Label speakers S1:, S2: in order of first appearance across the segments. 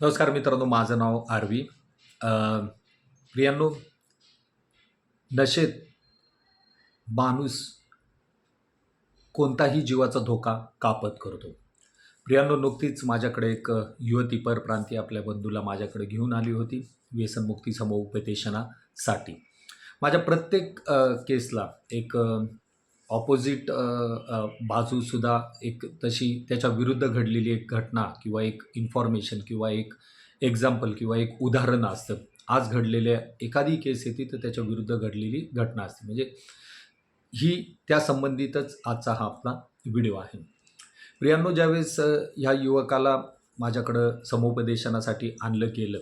S1: नमस्कार मित्रांनो माझं नाव आरवी. प्रियांनो नशेत माणूस कोणताही जीवाचा धोका कापत करतो. प्रियांनो नुकतीच माझ्याकडे एक युवती परप्रांती आपल्या बंधूला माझ्याकडे घेऊन आली होती व्यसनमुक्ती समुपदेशनासाठी माझ्या प्रत्येक केसला एक ऑपोजिट बाजूसुद्धा एक तशी त्याच्या विरुद्ध घडलेली एक घटना किंवा एक इन्फॉर्मेशन किंवा एक एक्झाम्पल किंवा एक उदाहरण असतं. आज घडलेल्या एखादी केस येते तर त्याच्या विरुद्ध घडलेली घटना असते. म्हणजे ही त्या संबंधितच आजचा हा आपला व्हिडिओ आहे. प्रियांनो ज्यावेळेस ह्या युवकाला माझ्याकडं समुपदेशनासाठी आणलं गेलं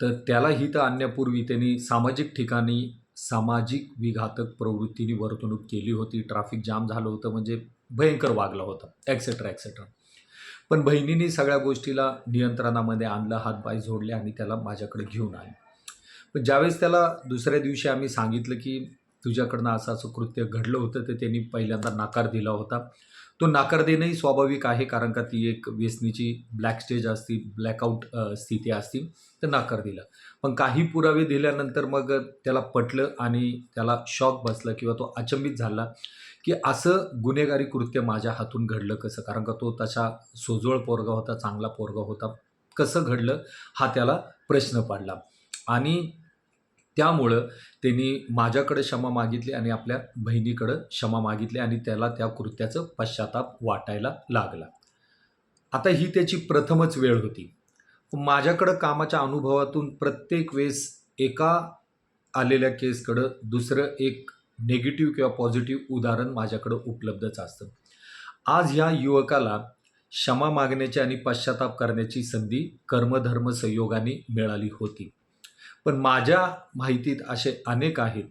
S1: तर त्याला हिथं आणण्यापूर्वी त्यांनी सामाजिक ठिकाणी सामाजिक विघातक प्रवृत्तीने वर्तणूक केली होती. ट्रॅफिक जाम झालं होतं म्हणजे भयंकर वागला होता ॲक्सेट्रा ॲक्सेट्रा पण बहिणीने सगळ्या गोष्टीला नियंत्रणामध्ये आणलं हातपाय जोडले आणि त्याला माझ्याकडे घेऊन आले. पण ज्यावेळेस त्याला दुसऱ्या दिवशी आम्ही सांगितलं की तुझ्याकडनं असं असं कृत्य घडलं होतं तर त्यांनी पहिल्यांदा नकार दिला होता. तो नकार देणंही स्वाभाविक आहे कारण का ती एक व्यसनीची ब्लॅक स्टेज असती ब्लॅकआउट स्थिती असती तर नकार दिला. पण काही पुरावे दिल्यानंतर मग त्याला पटलं आणि त्याला शॉक बसला किंवा तो अचंबित झाला की असं गुन्हेगारी कृत्य माझ्या हातून घडलं कसं? कारण का तो तसा सोजवळ पोरगा होता चांगला पोरगा होता. कसं घडलं? हा त्याला प्रश्न पडला. आणि त्यामुळं त्यांनी माझ्याकडे क्षमा मागितली आणि आपल्या बहिणीकडं क्षमा मागितली आणि त्याला त्या कृत्याचं पश्चाताप वाटायला लागला. आता ही त्याची प्रथमच वेळ होती. माझ्याकडं कामाच्या अनुभवातून प्रत्येक वेळेस एका आलेल्या केसकडं दुसरं एक नेगेटिव्ह किंवा पॉझिटिव्ह उदाहरण माझ्याकडं उपलब्धच असतं. आज ह्या युवकाला क्षमा मागण्याची आणि पश्चाताप करण्याची संधी कर्मधर्म संयोगाने मिळाली होती. पण माझ्या माहितीत असे अनेक आहेत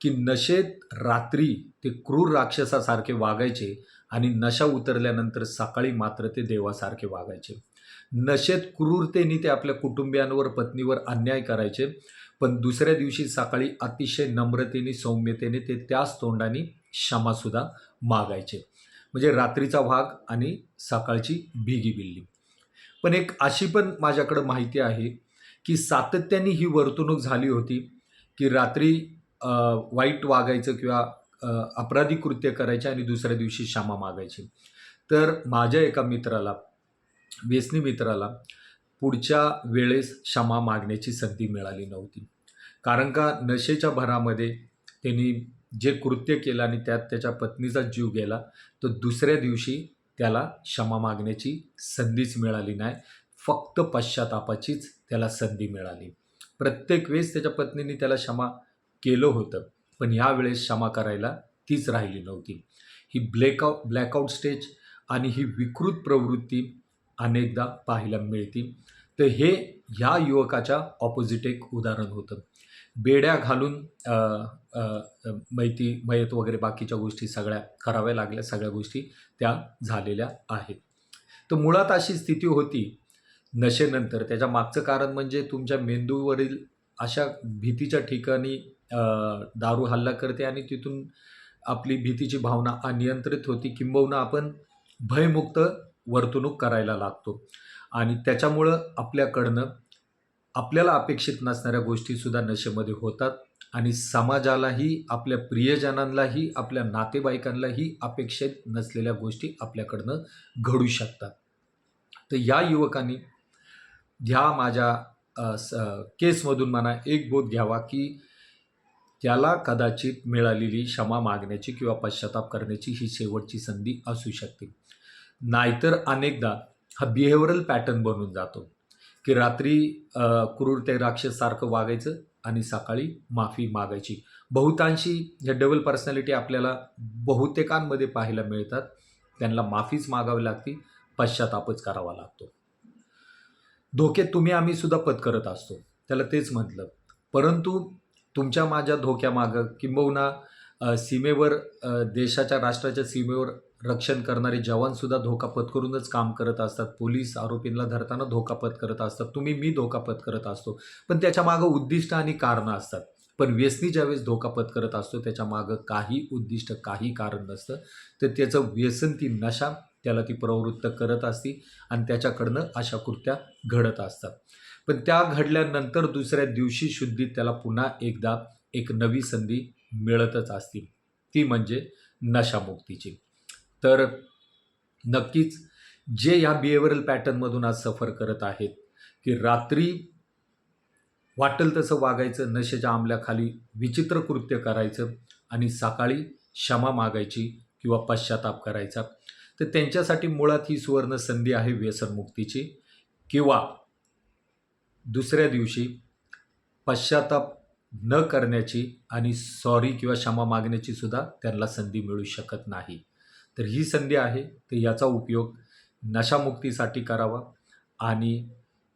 S1: की नशेत रात्री ते क्रूर राक्षसासारखे वागायचे आणि नशा उतरल्यानंतर सकाळी मात्र ते देवासारखे वागायचे. नशेत क्रूरतेने ते आपल्या कुटुंबियांवर पत्नीवर अन्याय करायचे पण दुसऱ्या दिवशी सकाळी अतिशय नम्रतेने सौम्यतेने ते त्याच तोंडाने क्षमासुद्धा मागायचे. म्हणजे रात्रीचा वाघ आणि सकाळची भिगी बिल्ली पण एक अशी पण माझ्याकडं माहिती आहे की सातत्याने ही वर्तणूक झाली होती की रात्री वाईट वागायचं किंवा अपराधी कृत्य करायचे आणि दुसऱ्या दिवशी क्षमा मागायची. तर माझ्या एका मित्राला व्यसनी मित्राला पुढच्या वेळेस क्षमा मागण्याची संधी मिळाली नव्हती. कारण का नशेच्या भरामध्ये त्यांनी जे कृत्य केलं आणि त्यात त्याच्या पत्नीचा जीव गेला तर दुसऱ्या दिवशी त्याला क्षमा मागण्याची संधीच मिळाली नाही. फक्त पश्चातापाचीच त्याला संधी मिळाली. प्रत्येक वेळेस त्याच्या पत्नीने त्याला क्षमा केलं होतं पण यावेळेस क्षमा करायला तीच राहिली नव्हती. ही ब्लॅकआउट ब्लॅकआउट स्टेज आणि ही विकृत प्रवृत्ती अनेकदा पाहायला मिळते. तर हे ह्या युवकाच्या ऑपोजिट एक उदाहरण होतं. बेड्या घालून मैती मयत वगैरे बाकीच्या गोष्टी सगळ्या कराव्या लागल्या सगळ्या गोष्टी त्या झालेल्या आहेत. तर मुळात अशी स्थिती होती नशेनंतर. त्याच्या मागचं कारण म्हणजे तुमच्या मेंदूवरील अशा भीतीच्या ठिकाणी दारू हल्ला करते आणि तिथून आपली भीतीची भावना अनियंत्रित होती किंबहुना आपण भयमुक्त वर्तणूक करायला लागतो. आणि त्याच्यामुळं आपल्याकडनं आपल्याला अपेक्षित नसणाऱ्या गोष्टीसुद्धा नशेमध्ये होतात आणि समाजालाही आपल्या प्रियजनांनाही आपल्या नातेवाईकांनाही अपेक्षित नसलेल्या गोष्टी आपल्याकडनं घडू शकतात. तर या युवकांनी ह्या माझ्या स केसमधून मला एक बोध घ्यावा की त्याला कदाचित मिळालेली क्षमा मागण्याची किंवा पश्चाताप करण्याची ही शेवटची संधी असू शकते. नाहीतर अनेकदा हा बिहेवरल पॅटर्न बनून जातो की रात्री क्रूर ते राक्षससारखं वागायचं आणि सकाळी माफी मागायची. बहुतांशी ह्या डबल पर्सनॅलिटी आपल्याला बहुतेकांमध्ये पाहायला मिळतात. त्यांना माफीच मागावी लागते पश्चातापच करावा लागतो. धोके तुम्ही आम्ही सुद्धा पत्करत असतो. त्याला तेच म्हटलं. परंतु तुमच्या माझ्या धोक्यामागं किंबहुना सीमेवर देशाच्या राष्ट्राच्या सीमेवर रक्षण करणारे जवानसुद्धा धोका पत्करूनच काम करत असतात. पोलीस आरोपींना धरताना धोका पत्करत असतात. तुम्ही मी धोका पत्करत असतो. पण त्याच्या मागं उद्दिष्ट आणि कारणं असतात. पण व्यसनी ज्यावेळेस धोका पत्करत असतो त्याच्या मागं काही उद्दिष्ट काही कारण नसतं. तर त्याचं व्यसन ती नशा त्याला ती प्रवृत्त करत असती आणि त्याच्याकडनं अशा कृत्या घडत असतात. पण त्या घडल्यानंतर दुसऱ्या दिवशी शुद्धीत त्याला पुन्हा एकदा एक नवी संधी मिळतच असती. ती म्हणजे नशामुक्तीची. तर नक्कीच जे या बिहेवियरल पॅटर्नमधून आज सफर करत आहेत की रात्री वाटेल तसं वागायचं नशेच्या आंबल्याखाली विचित्र कृत्य करायचं आणि सकाळी क्षमा मागायची किंवा पश्चाताप करायचा तर त्यांच्यासाठी मुळात ही सुवर्ण संधी आहे व्यसनमुक्तीची किंवा दुसऱ्या दिवशी पश्चाताप न करण्याची आणि सॉरी किंवा क्षमा मागण्याची सुद्धा त्यांना संधी मिळू शकत नाही. तर ही संधी आहे तर याचा उपयोग नशामुक्तीसाठी करावा आणि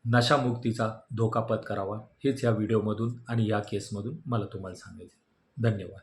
S1: नशामुक्तीचा धोका पत्करावा हेच या व्हिडिओमधून आणि या केसमधून मला तुम्हाला सांगायचे धन्यवाद.